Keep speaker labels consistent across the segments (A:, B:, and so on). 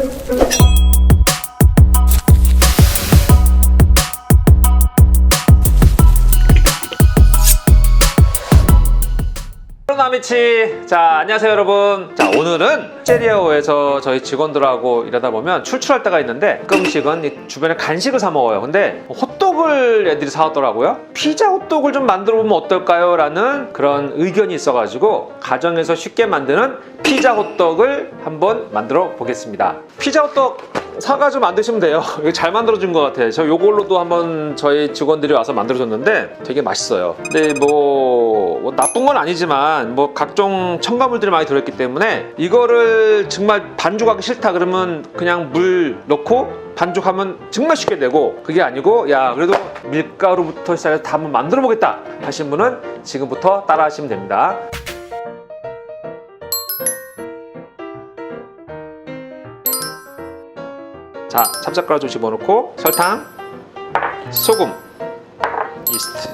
A: Thank you. 나미치 자 안녕하세요 여러분. 자 오늘은 제리아오에서 저희 직원들하고 일하다 보면 출출할 때가 있는데 가끔씩은 이 주변에 간식을 사 먹어요. 근데 호떡을 애들이 사왔더라고요. 피자 호떡을 좀 만들어 보면 어떨까요? 라는 그런 의견이 있어가지고 가정에서 쉽게 만드는 피자 호떡을 한번 만들어 보겠습니다. 피자 호떡 사가지고 만드시면 돼요. 이거 잘 만들어준 것 같아요. 저 요걸로도 한번 저희 직원들이 와서 만들어줬는데 되게 맛있어요. 근데 뭐, 뭐 나쁜 건 아니지만 뭐 각종 첨가물들이 많이 들어있기 때문에 이거를 정말 반죽하기 싫다 그러면 그냥 물 넣고 반죽하면 정말 쉽게 되고 그게 아니고 야 그래도 밀가루부터 시작해서 다 한번 만들어 보겠다 하신 분은 지금부터 따라 하시면 됩니다. 자, 찹쌀가루 좀 집어넣고 설탕, 소금, 이스트.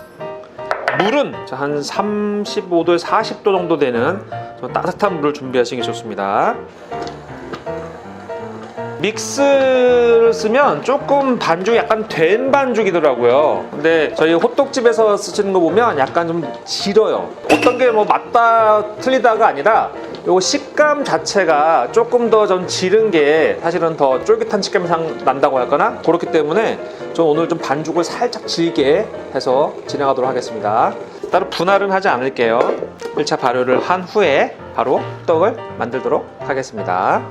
A: 물은 자, 한 35도에서 40도 정도 되는 좀 따뜻한 물을 준비하시는 게 좋습니다. 믹스를 쓰면 조금 반죽이 약간 된 반죽이더라고요. 근데 저희 호떡집에서 쓰시는 거 보면 약간 좀 질어요. 어떤 게 뭐 맞다 틀리다가 아니라 요 식감 자체가 조금 더 좀 지른 게 사실은 더 쫄깃한 식감이 상- 난다고 할까나 그렇기 때문에 저 오늘 좀 반죽을 살짝 질게 해서 진행하도록 하겠습니다. 따로 분할은 하지 않을게요. 1차 발효를 한 후에 바로 떡을 만들도록 하겠습니다.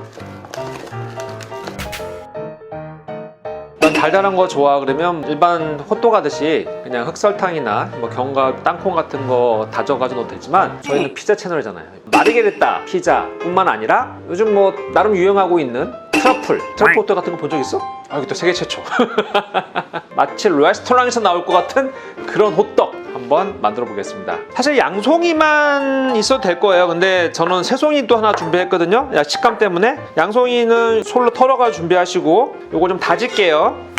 A: 달달한 거 좋아 그러면 일반 호떡 하듯이 그냥 흑설탕이나 뭐 견과 땅콩 같은 거 다져가지고 되지만 저희는 피자 채널이잖아요. 마르게리따 피자뿐만 아니라 요즘 뭐 나름 유행하고 있는 트러플 트러플 호떡 같은 거 본 적 있어? 아 이것도 세계 최초. 마치 레스토랑에서 나올 것 같은 그런 호떡 한번 만들어 보겠습니다. 사실 양송이만 있어도 될 거예요. 근데 저는 새송이도 하나 준비했거든요. 야, 식감 때문에. 양송이는 솔로 털어가 준비하시고 요거 좀 다질게요.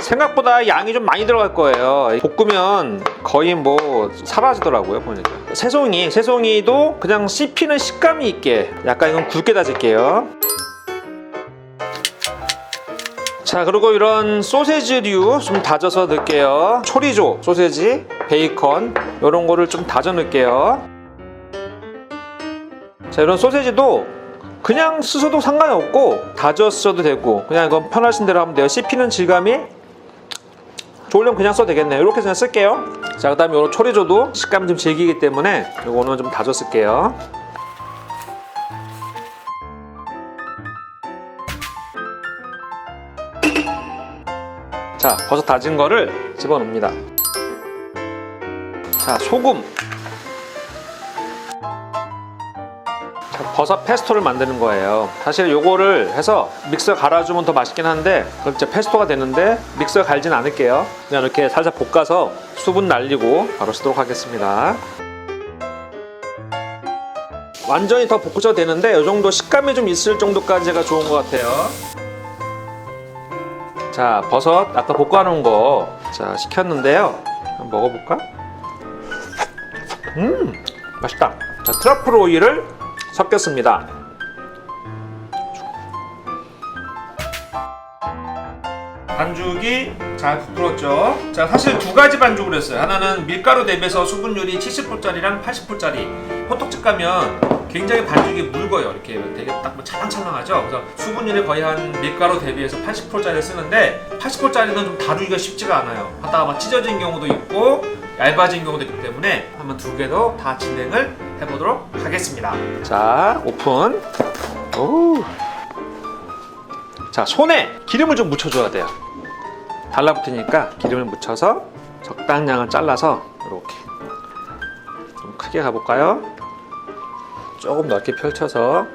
A: 생각보다 양이 좀 많이 들어갈 거예요. 볶으면 거의 뭐 사라지더라고요 보니까. 새송이 새송이도 그냥 씹히는 식감이 있게 약간 이건 굵게 다질게요 자 그리고 이런 소세지류 좀 다져서 넣을게요. 초리조 소세지 베이컨 이런 거를 좀 다져 넣을게요. 자 이런 소세지도 그냥 쓰셔도 상관이 없고 다져 써도 되고 그냥 이건 편하신 대로 하면 돼요. 씹히는 질감이 좋으려면 그냥 써도 되겠네요. 이렇게 그냥 쓸게요. 자그 다음에 이런 초리조도 식감이 좀 질기기 때문에 이거는 좀 다져 쓸게요 자 버섯 다진 거를 집어넣습니다. 자 소금. 자, 버섯 페스토를 만드는 거예요. 사실 요거를 해서 믹서에 갈아주면 더 맛있긴 한데 그럼 이제 페스토가 되는데 믹서에 갈진 않을게요. 그냥 이렇게 살짝 볶아서 수분 날리고 바로 쓰도록 하겠습니다. 완전히 더 볶으셔도 되는데 이 정도 식감이 좀 있을 정도까지가 좋은 것 같아요 자 버섯 아까 볶아놓은 거. 자 시켰는데요. 한번 먹어볼까? 음 맛있다. 자 트러플 오일을 섞였습니다. 반죽이 잘 부풀었죠? 자 사실 두 가지 반죽을 했어요. 하나는 밀가루 대비해서 수분율이 70%짜리랑 80%짜리. 호떡집 가면 굉장히 반죽이 묽어요. 이렇게 되게 딱뭐 찰랑찰랑하죠? 그래서 수분율이 거의 한 밀가루 대비해서 80%짜리 쓰는데 80%짜리는 좀 다루기가 쉽지가 않아요. 하다가 막 찢어진 경우도 있고 얇아진 경우도 있기 때문에 한번 두 개도 다 진행을 해보도록 하겠습니다. 자 오픈. 오. 자 손에 기름을 좀 묻혀줘야 돼요. 달라붙으니까 기름을 묻혀서 적당량을 잘라서 이렇게 좀 크게 가볼까요? 조금 넓게 펼쳐서.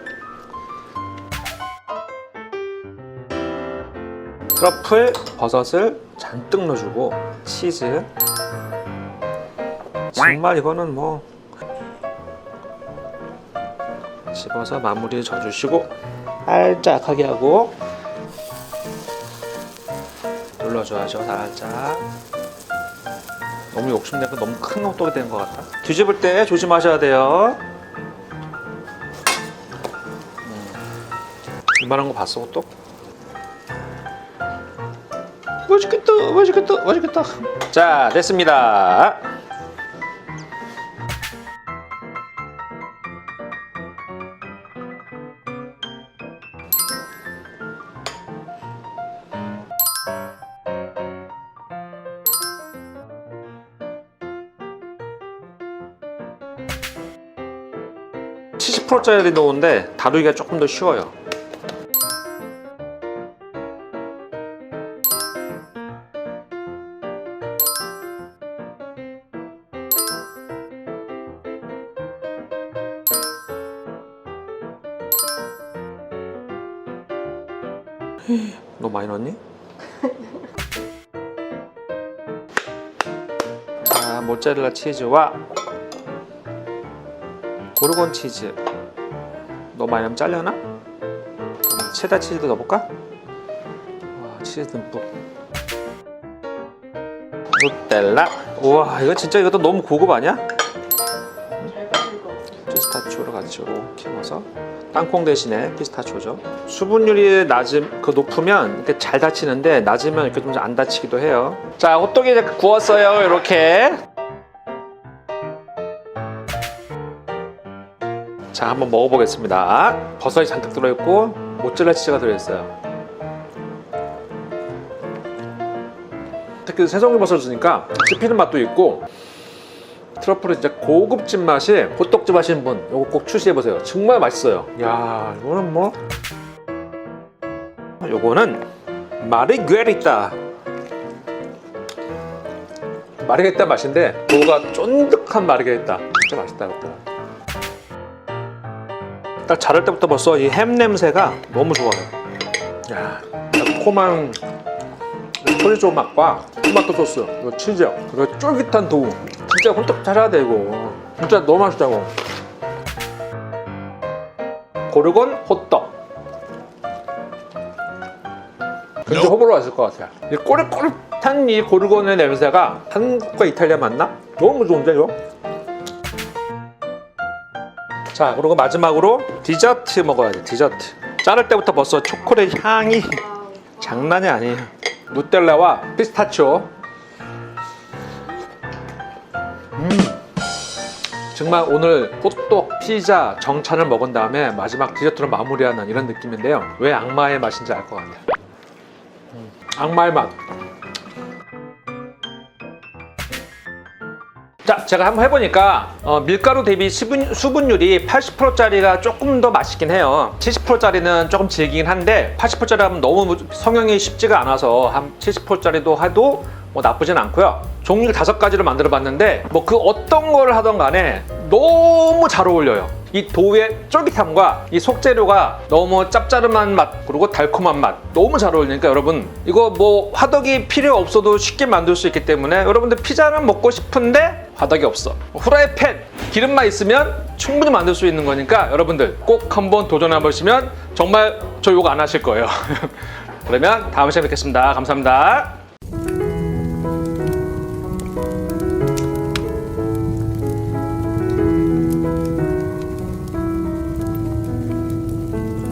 A: 트러플 버섯을 잔뜩 넣어주고 치즈. 정말 이거는 뭐 집어서 마무리 져주시고 살짝 하게 하고 눌러줘야죠 살짝. 너무 욕심내고 너무 큰 호떡이 된 것 같다 뒤집을 때 조심하셔야 돼요 이만한 거 봤어 호떡? 맛있겠다 맛있겠다 맛있겠다. 자 됐습니다. (70%짜리) 넣은데 다루기가 조금 더 쉬워요 너 많이 넣었니? 자, 모짜렐라 치즈와 고르곤 치즈. 너 많이 하면 잘려나? 체다 치즈도 넣어볼까? 와, 치즈 듬뿍. 누텔라. 우와, 이거 진짜 이것도 너무 고급 아니야? 이렇게 넣어서 땅콩 대신에 피스타치오죠. 수분율이 낮음 그 높으면 이렇게 잘 닫히는데 낮으면 이렇게 좀안 닫히기도 해요. 자, 호떡이 이제 구웠어요. 이렇게. 자, 한번 먹어보겠습니다. 버섯이 잔뜩 들어있고 모짜렐라 치즈가 들어있어요. 특히 새송이 버섯을 쓰니까 씹히는 맛도 있고 트러플은 진짜 고급집 맛이 호떡집 하시는 분 이거 꼭 출시해 보세요. 정말 맛있어요. 야 이거는 뭐 요거는 마르게리따 마르게리따 맛인데 뭐가 쫀득한 마르게리따 진짜 맛있다 이거. 딱 자를 때부터 벌써 이 햄 냄새가 너무 좋아요. 야 달콤한 토리조 맛과 토마토 소스, 그리고 치즈, 그리고 쫄깃한 도우. 진짜 찾아야 돼 이거. 진짜 너무 맛있다고. 고르곤 호떡. 굉장히 호불호 왔을 것 같아요. 이 꼬릿꼬릿한 이 고르곤의 냄새가 한국과 이탈리아 맞나? 너무 좋은데 이거? 자 그리고 마지막으로 디저트 먹어야 돼 디저트. 자를 때부터 벌써 초콜릿 향이 장난이 아니에요. 누텔라와 피스타치오. 음. 정말 오늘 호떡, 피자, 정찬을 먹은 다음에 마지막 디저트로 마무리하는 이런 느낌인데요. 왜 악마의 맛인지 알 것 같아요. 음, 악마의 맛. 자, 제가 한번 해보니까 어, 밀가루 대비 수분, 수분율이 80%짜리가 조금 더 맛있긴 해요. 70%짜리는 조금 질기긴 한데 80%짜리 하면 너무 성형이 쉽지가 않아서 한 70%짜리도 해도 뭐 나쁘진 않고요. 종류를 다섯 가지를 만들어 봤는데 뭐 그 어떤 거를 하던 간에 너무 잘 어울려요. 이 도우의 쫄깃함과 이 속재료가 너무 짭짜름한 맛 그리고 달콤한 맛 너무 잘 어울리니까 여러분 이거 뭐 화덕이 필요 없어도 쉽게 만들 수 있기 때문에 여러분들 피자는 먹고 싶은데 화덕이 없어. 후라이팬 기름만 있으면 충분히 만들 수 있는 거니까 여러분들 꼭 한번 도전해 보시면 정말 저 요거 안 하실 거예요. 그러면 다음 시간에 뵙겠습니다. 감사합니다